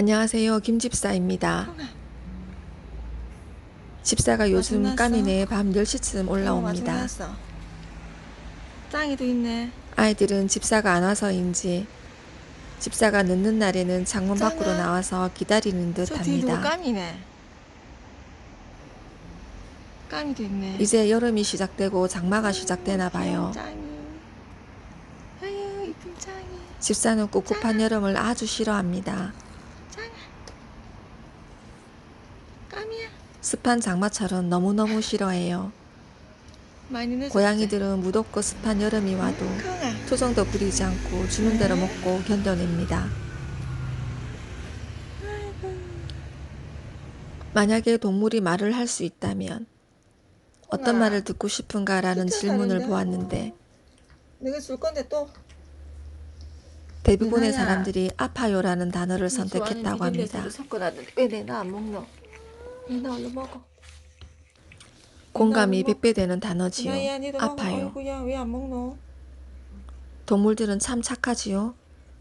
안녕하세요. 김집사입니다. 집사가 요즘 맛있났어? 까미네에 밤 10시쯤 올라옵니다. 맛있났어. 짱이도 있네. 아이들은 집사가 안 와서인지 집사가 늦는 날에는 창문 밖으로. 나와서 기다리는 듯 합니다. 까미네. 까미도 있네. 이제 여름이 시작되고 장마가 시작되나 봐요. 집사는 꿉꿉한 여름을 아주 싫어합니다. 짱아. 까미야. 습한 장마철은 너무너무 싫어해요. 고양이들은 무덥고 습한 여름이 와도. 투정도 부리지 않고 주는 대로 먹고 견뎌냅니다. 만약에 동물이 말을 할 수 있다면 어떤. 말을 듣고 싶은가라는 질문을. 보았는데. 대부분의. 사람들이 아파요라는 단어를 선택했다고 합니다. 내나 얼른 먹어. 공감이 100배 되는 단어지요. 나야 니도 먹어. 아파요. 아이고야 왜 안 먹노? 동물들은 참 착하지요.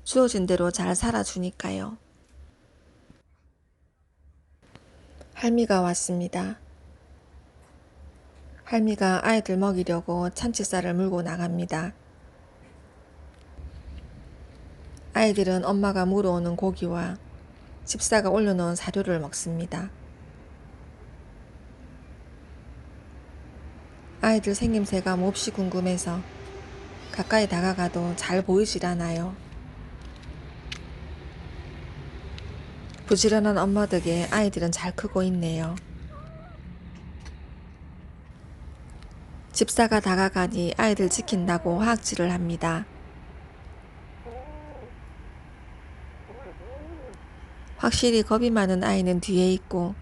주어진 대로 잘 살아주니까요. 할미가 왔습니다. 할미가 아이들 먹이려고 참치살을 물고 나갑니다. 아이들은 엄마가 물어오는 고기와 집사가 올려놓은 사료를 먹습니다. 아이들 생김새가 몹시 궁금해서 가까이 다가가도 잘 보이질 않아요. 부지런한 엄마 덕에 아이들은 잘 크고 있네요. 집사가 다가가니 아이들 지킨다고 화학질을 합니다. 확실히 겁이 많은 아이는 뒤에 있고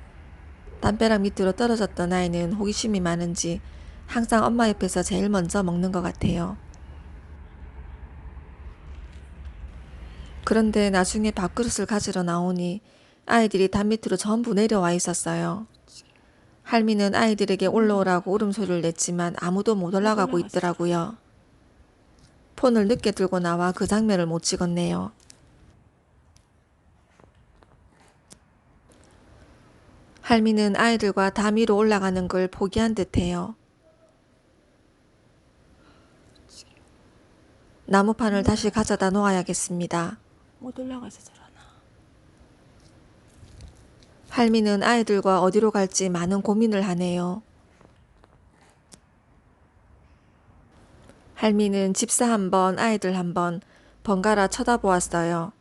담벼락 밑으로 떨어졌던 아이는 호기심이 많은지 항상 엄마 옆에서 제일 먼저 먹는 것 같아요. 그런데 나중에 밥그릇을 가지러 나오니 아이들이 담 밑으로 전부 내려와 있었어요. 할미는 아이들에게 올라오라고 울음소리를 냈지만 아무도 못 올라가고 있더라고요. 폰을 늦게 들고 나와 그 장면을 못 찍었네요. 할미는 아이들과 담 위로 올라가는 걸 포기한 듯해요. 나무판을 다시 가져다 놓아야겠습니다. 못 올라가서 저러나. 할미는 아이들과 어디로 갈지 많은 고민을 하네요. 할미는 집사 한 번, 아이들 한 번 번갈아 쳐다보았어요.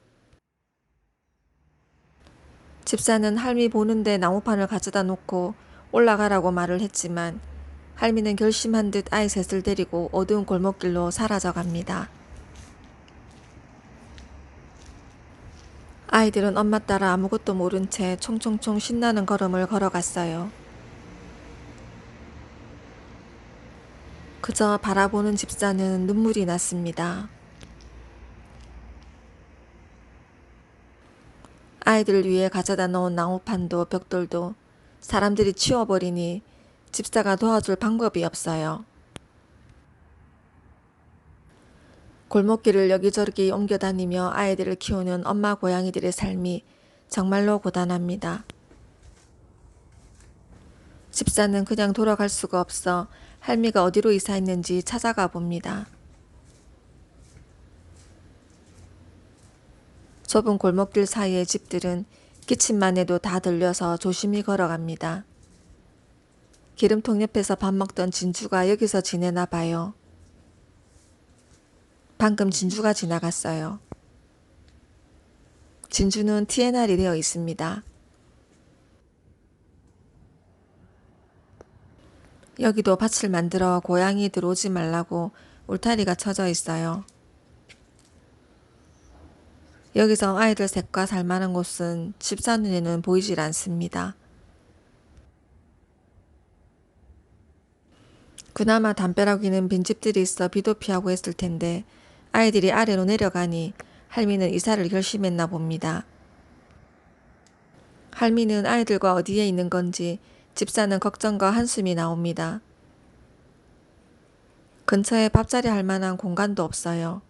집사는 할미 보는데 나무판을 가져다 놓고 올라가라고 말을 했지만 할미는 결심한 듯 아이 셋을 데리고 어두운 골목길로 사라져 갑니다. 아이들은 엄마 따라 아무것도 모른 채 총총총 신나는 걸음을 걸어갔어요. 그저 바라보는 집사는 눈물이 났습니다. 아이들 위해 가져다 놓은 나무판도 벽돌도 사람들이 치워버리니 집사가 도와줄 방법이 없어요. 골목길을 여기저기 옮겨 다니며 아이들을 키우는 엄마 고양이들의 삶이 정말로 고단합니다. 집사는 그냥 돌아갈 수가 없어 할미가 어디로 이사했는지 찾아가 봅니다. 좁은 골목길 사이의 집들은 기침만 해도 다 들려서 조심히 걸어갑니다. 기름통 옆에서 밥 먹던 진주가 여기서 지내나 봐요. 방금 진주가 지나갔어요. 진주는 TNR이 되어 있습니다. 여기도 밭을 만들어 고양이 들어오지 말라고 울타리가 쳐져 있어요. 여기서 아이들 셋과 살 만한 곳은 집사 눈에는 보이질 않습니다. 그나마 담벼락 위는 빈집들이 있어 비도 피하고 했을 텐데 아이들이 아래로 내려가니 할미는 이사를 결심했나 봅니다. 할미는 아이들과 어디에 있는 건지 집사는 걱정과 한숨이 나옵니다. 근처에 밥자리 할 만한 공간도 없어요.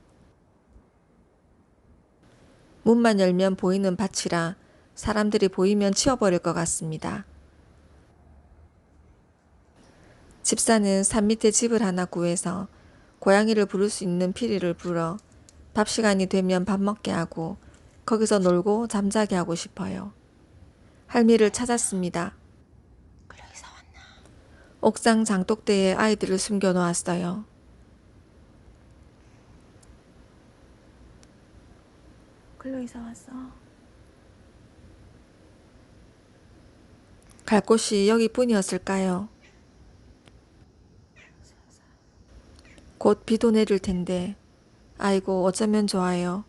문만 열면 보이는 밭이라 사람들이 보이면 치워버릴 것 같습니다. 집사는 산 밑에 집을 하나 구해서 고양이를 부를 수 있는 피리를 불어 밥 시간이 되면 밥 먹게 하고 거기서 놀고 잠자게 하고 싶어요. 할미를 찾았습니다. 옥상 장독대에 아이들을 숨겨 놓았어요. 클로 이사 왔어. 갈 곳이 여기뿐이었을까요? 곧 비도 내릴 텐데, 아이고 어쩌면 좋아요.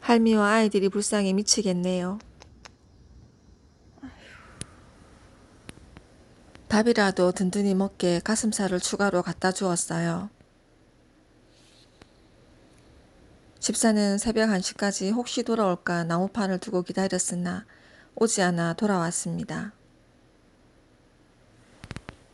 할미와 아이들이 불쌍히 미치겠네요. 밥이라도 든든히 먹게 가슴살을 추가로 갖다 주었어요. 집사는 새벽 1시까지 혹시 돌아올까 나무판을 두고 기다렸으나 오지 않아 돌아왔습니다.